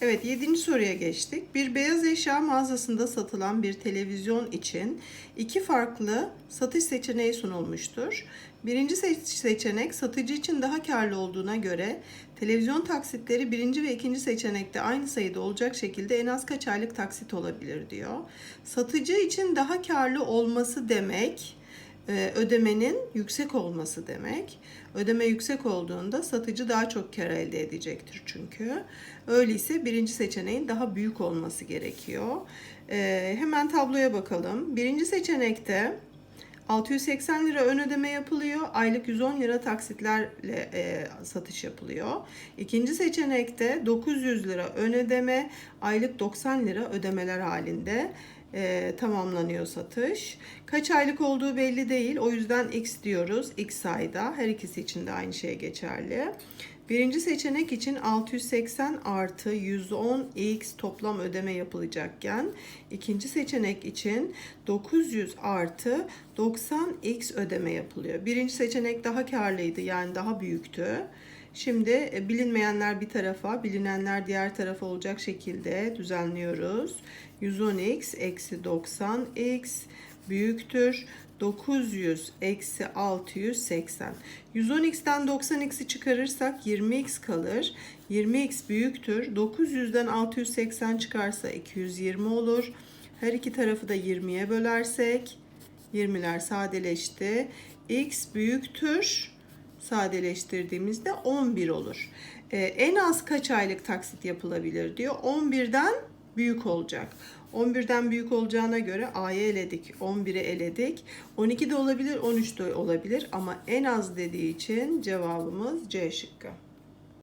Evet, yedinci soruya geçtik. Bir beyaz eşya mağazasında satılan bir televizyon için iki farklı satış seçeneği sunulmuştur. Birinci seç- seçenek satıcı için daha karlı olduğuna göre televizyon taksitleri birinci ve ikinci seçenekte aynı sayıda olacak şekilde en az kaç aylık taksit olabilir diyor. Satıcı için daha karlı olması demek ödemenin yüksek olması demek. Ödeme yüksek olduğunda satıcı daha çok kar elde edecektir çünkü. Öyleyse birinci seçeneğin daha büyük olması gerekiyor. E, hemen tabloya bakalım. Birinci seçenekte 680 lira ön ödeme yapılıyor. Aylık 110 lira taksitlerle e, satış yapılıyor. İkinci seçenekte 900 lira ön ödeme, aylık 90 lira ödemeler halinde e, tamamlanıyor satış. Kaç aylık olduğu belli değil. O yüzden X diyoruz. X ayda. Her ikisi için de aynı şey geçerli. Birinci seçenek için 680 artı 110x toplam ödeme yapılacakken ikinci seçenek için 900 artı 90x ödeme yapılıyor. Birinci seçenek daha karlıydı yani daha büyüktü. Şimdi e, bilinmeyenler bir tarafa, bilinenler diğer tarafa olacak şekilde düzenliyoruz. 110x eksi 90x büyüktür. 900 eksi 680. 110x'ten 90x'i çıkarırsak 20x kalır. 20x büyüktür. 900'den 680 çıkarsa 220 olur. Her iki tarafı da 20'ye bölersek 20'ler sadeleşti. x büyüktür sadeleştirdiğimizde 11 olur. Ee, en az kaç aylık taksit yapılabilir diyor. 11'den büyük olacak. 11'den büyük olacağına göre A'yı eledik, 11'i eledik. 12 de olabilir, 13 de olabilir ama en az dediği için cevabımız C şıkkı.